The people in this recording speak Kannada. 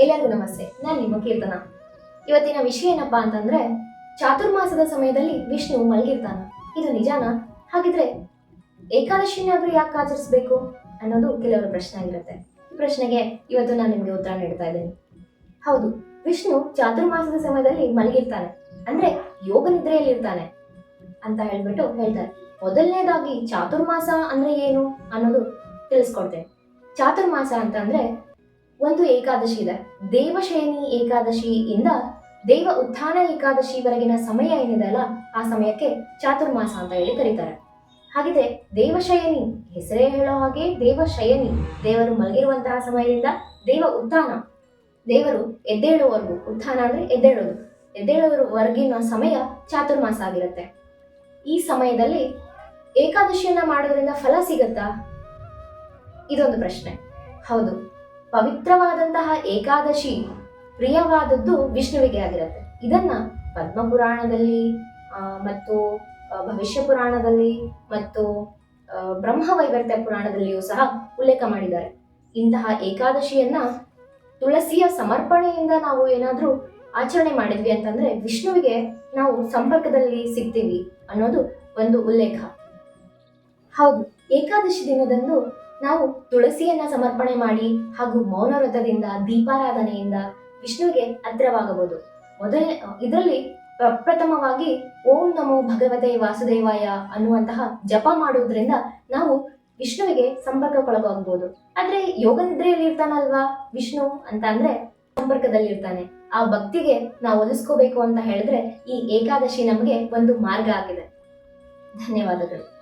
ಎಲ್ಲರಿಗೂ ನಮಸ್ತೆ. ನಾನು ನಿಮ್ಮ ಕೀರ್ತನ. ಇವತ್ತಿನ ವಿಷಯ ಏನಪ್ಪಾ ಅಂತಂದ್ರೆ, ಚಾತುರ್ಮಾಸದ ಸಮಯದಲ್ಲಿ ವಿಷ್ಣು ಮಲಗಿರ್ತಾನ. ಇದು ನಿಜಾನಾ? ಹಾಗಿದ್ರೆ ಏಕಾದಶಿನಾದ್ರೂ ಯಾಕೆ ಆಚರಿಸ್ಬೇಕು ಅನ್ನೋದು ಕೆಲವರ ಪ್ರಶ್ನೆ ಆಗಿರುತ್ತೆ. ಈ ಪ್ರಶ್ನೆಗೆ ಇವತ್ತು ನಾನು ನಿಮಗೆ ಉತ್ತರ ನೀಡ್ತಾ ಇದ್ದೇನೆ. ಹೌದು, ವಿಷ್ಣು ಚಾತುರ್ಮಾಸದ ಸಮಯದಲ್ಲಿ ಮಲಗಿರ್ತಾನೆ. ಅಂದ್ರೆ ಯೋಗ ನಿದ್ರೆಯಲ್ಲಿರ್ತಾನೆ ಅಂತ ಹೇಳ್ಬಿಟ್ಟು ಹೇಳ್ತಾರೆ. ಮೊದಲನೇದಾಗಿ ಚಾತುರ್ಮಾಸ ಅಂದ್ರೆ ಏನು ಅನ್ನೋದು ತಿಳಿಸ್ಕೊಡ್ತೇನೆ. ಚಾತುರ್ಮಾಸ ಅಂತಂದ್ರೆ ಒಂದು ಏಕಾದಶಿ ಇದೆ. ದೇವಶಯನಿ ಏಕಾದಶಿಯಿಂದ ದೇವ ಉತ್ಥಾನ ಏಕಾದಶಿವರೆಗಿನ ಸಮಯ ಏನಿದೆ ಅಲ್ಲ, ಆ ಸಮಯಕ್ಕೆ ಚಾತುರ್ಮಾಸ ಅಂತ ಹೇಳಿ ಕರೀತಾರೆ. ಹಾಗಿದೆ ದೇವಶಯನಿ, ಹೆಸರೇ ಹೇಳೋ ಹಾಗೆ ದೇವಶಯನಿ, ದೇವರು ಮಲಗಿರುವಂತಹ ಸಮಯದಿಂದ ದೇವ ಉತ್ಥಾನ. ದೇವರು ಎದ್ದೇಳುವವರೆಗೂ, ಉತ್ಥಾನ ಅಂದ್ರೆ ಎದ್ದೇಳೋದು. ಎದ್ದೇಳುವವರೆಗಿನ ಸಮಯ ಚಾತುರ್ಮಾಸ ಆಗಿರುತ್ತೆ. ಈ ಸಮಯದಲ್ಲಿ ಏಕಾದಶಿಯನ್ನ ಮಾಡೋದ್ರಿಂದ ಫಲ ಸಿಗತ್ತಾ? ಇದೊಂದು ಪ್ರಶ್ನೆ. ಹೌದು. ಪವಿತ್ರವಾದಂತಹ ಏಕಾದಶಿ ಪ್ರಿಯವಾದದ್ದು ವಿಷ್ಣುವಿಗೆ ಆಗಿರುತ್ತೆ. ಇದನ್ನ ಪದ್ಮ ಪುರಾಣದಲ್ಲಿ ಮತ್ತು ಭವಿಷ್ಯ ಪುರಾಣದಲ್ಲಿ ಮತ್ತು ಬ್ರಹ್ಮ ಬ್ರಹ್ಮವೈವರ್ತ್ಯ ಪುರಾಣದಲ್ಲಿಯೂ ಸಹ ಉಲ್ಲೇಖ ಮಾಡಿದ್ದಾರೆ. ಇಂತಹ ಏಕಾದಶಿಯನ್ನ ತುಳಸಿಯ ಸಮರ್ಪಣೆಯಿಂದ ನಾವು ಏನಾದರೂ ಆಚರಣೆ ಮಾಡಿದ್ವಿ ಅಂತಂದ್ರೆ ವಿಷ್ಣುವಿಗೆ ನಾವು ಸಂಪರ್ಕದಲ್ಲಿ ಸಿಗ್ತೀವಿ ಅನ್ನೋದು ಒಂದು ಉಲ್ಲೇಖ. ಹೌದು, ಏಕಾದಶಿ ದಿನದಂದು ನಾವು ತುಳಸಿಯನ್ನ ಸಮರ್ಪಣೆ ಮಾಡಿ ಹಾಗೂ ಮೌನ ವ್ರತದಿಂದ ದೀಪಾರಾಧನೆಯಿಂದ ವಿಷ್ಣುವಿಗೆ ಹತ್ರವಾಗಬಹುದು ಮೊದಲ, ಇದರಲ್ಲಿ ಪ್ರಪ್ರಥಮವಾಗಿ ಓಂ ನಮೋ ಭಗವತೆ ವಾಸುದೇವಾಯ ಅನ್ನುವಂತಹ ಜಪ ಮಾಡುವುದರಿಂದ ನಾವು ವಿಷ್ಣುವಿಗೆ ಸಂಪರ್ಕಕ್ಕೊಳಗಾಗಬಹುದು. ಆದ್ರೆ ಯೋಗ ನಿದ್ರೆಯಲ್ಲಿ ಇರ್ತಾನಲ್ವಾ ವಿಷ್ಣು ಅಂತ ಅಂದ್ರೆ ಸಂಪರ್ಕದಲ್ಲಿ ಇರ್ತಾನೆ ಆ ಭಕ್ತಿಗೆ ನಾವು ಒಲಿಸ್ಕೋಬೇಕು ಅಂತ ಹೇಳಿದ್ರೆ ಈ ಏಕಾದಶಿ ನಮಗೆ ಒಂದು ಮಾರ್ಗ ಆಗಿದೆ. ಧನ್ಯವಾದಗಳು.